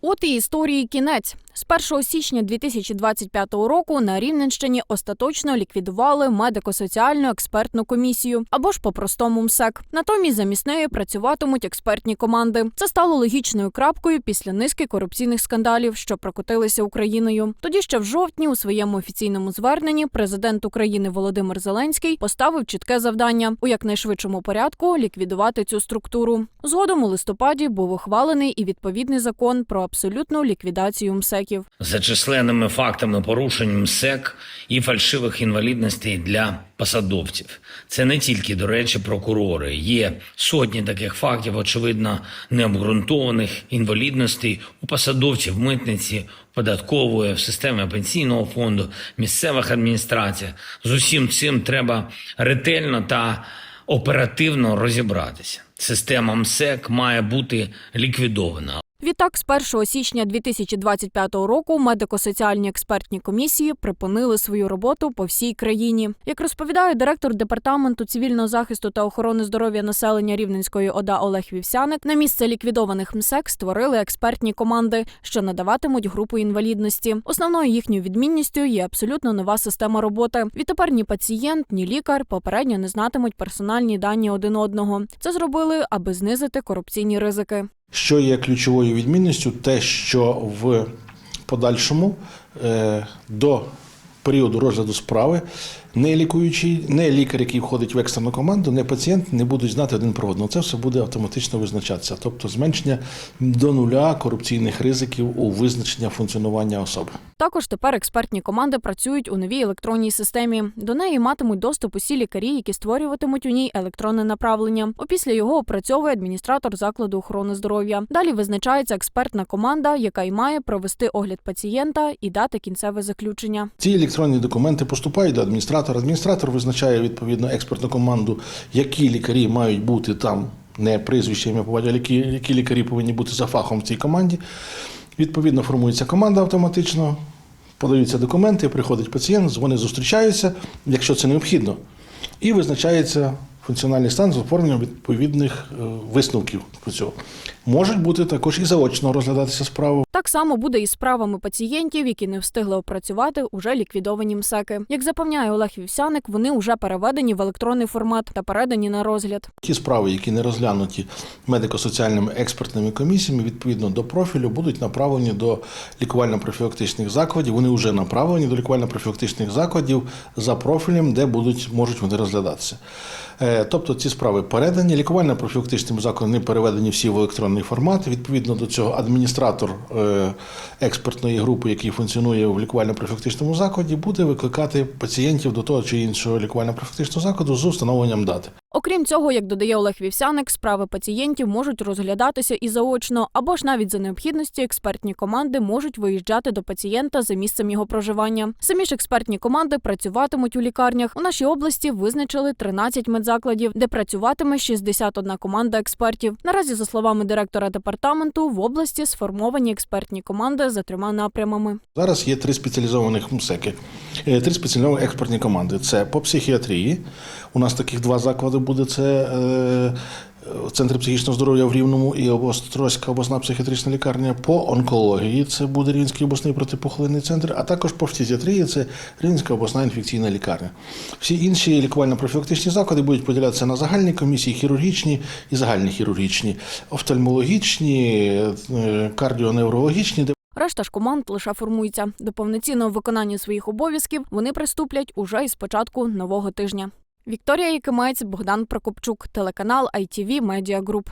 От і історії кінець. З 1 січня 2025 року на Рівненщині остаточно ліквідували медико-соціальну експертну комісію або ж по-простому МСЕК. Натомість замість неї працюватимуть експертні команди. Це стало логічною крапкою після низки корупційних скандалів, що прокотилися Україною. Тоді ще в жовтні у своєму офіційному зверненні президент України Володимир Зеленський поставив чітке завдання у якнайшвидшому порядку ліквідувати цю структуру. Згодом у листопаді був ухвалений і відповідний закон про абсолютну ліквідацію МСЕКів. за численними фактами порушень МСЕК і фальшивих інвалідностей для посадовців. Це не тільки, до речі, прокурори. Є сотні таких фактів, очевидно, необґрунтованих інвалідностей у посадовців митниці, податкової, в системі пенсійного фонду, місцевих адміністраціях. З усім цим треба ретельно та оперативно розібратися. Система МСЕК має бути ліквідована. Відтак, з 1 січня 2025 року медико-соціальні експертні комісії припинили свою роботу по всій країні. Як розповідає директор департаменту цивільного захисту та охорони здоров'я населення Рівненської ОДА Олег Вівсяник, на місце ліквідованих МСЕК створили експертні команди, що надаватимуть групу інвалідності. Основною їхньою відмінністю є абсолютно нова система роботи. Відтепер ні пацієнт, ні лікар попередньо не знатимуть персональні дані один одного. Це зробили, аби знизити корупційні ризики. Що є ключовою відмінністю, те, що в подальшому е, до періоду розгляду справи не лікуючий, не лікар, який входить в екстрену команду, не пацієнт не будуть знати один про одного. Це все буде автоматично визначатися, тобто зменшення до нуля корупційних ризиків у визначення функціонування особи. Також тепер експертні команди працюють у новій електронній системі. До неї матимуть доступ усі лікарі, які створюватимуть у ній електронне направлення. Опісля його опрацьовує адміністратор закладу охорони здоров'я. Далі визначається експертна команда, яка й має провести огляд пацієнта і дати кінцеве заключення. Ці електронні документи поступають до адміністратора. Адміністратор визначає відповідно експертну команду, які лікарі мають бути там, не прізвище, ім'я по батькові, які, які лікарі повинні бути за фахом в цій команді. Відповідно, формується команда автоматично, подаються документи, приходить пацієнт, вони зустрічаються, якщо це необхідно, і визначається функціональний стан з оформленням відповідних е, висновків про цього. Можуть бути також і заочно розглядатися справи. Так само буде і справами пацієнтів, які не встигли опрацювати уже ліквідовані МСЕКи. Як запевняє Олег Вівсяник, вони вже переведені в електронний формат та передані на розгляд. Ті справи, які не розглянуті медико-соціальними експертними комісіями, відповідно до профілю, будуть направлені до лікувально-профілактичних закладів. Вони вже направлені до лікувально-профілактичних закладів за профілем, де будуть можуть вони розглядатися. Е, Тобто ці справи передані. Лікувально-профілактичним закладам не переведені всі в електронний формат. Відповідно до цього адміністратор е, експертної групи, який функціонує в лікувально-профілактичному закладі, буде викликати пацієнтів до того чи іншого лікувально-профілактичного закладу з установленням дати. Окрім цього, як додає Олег Вівсяник, справи пацієнтів можуть розглядатися і заочно, або ж навіть за необхідності експертні команди можуть виїжджати до пацієнта за місцем його проживання. Самі ж експертні команди працюватимуть у лікарнях. У нашій області визначили 13 медзакладів, де працюватиме 61 команда експертів. Наразі, за словами директора департаменту, в області сформовані експертні команди за трьома напрямами. Зараз є три спеціалізованих МСЕКи, три спеціалізовані експертні команди. Це по психіатрії. У нас таких два заклади буде. Це е, Центр психічного здоров'я в Рівному і Острозька обласна психіатрична лікарня. По онкології це буде Рівненський обласний протипохолений центр, а також по фтизіатрії це Рівненська обласна інфекційна лікарня. Всі інші лікувально-профілактичні заклади будуть поділятися на загальні комісії, хірургічні і загальні хірургічні, офтальмологічні, е, кардіоневрологічні, Решта ж команд лише формується. До повноцінного виконання своїх обов'язків вони приступлять уже із початку нового тижня. Вікторія Якимець, Богдан Прокопчук, телеканал ITV Media Group.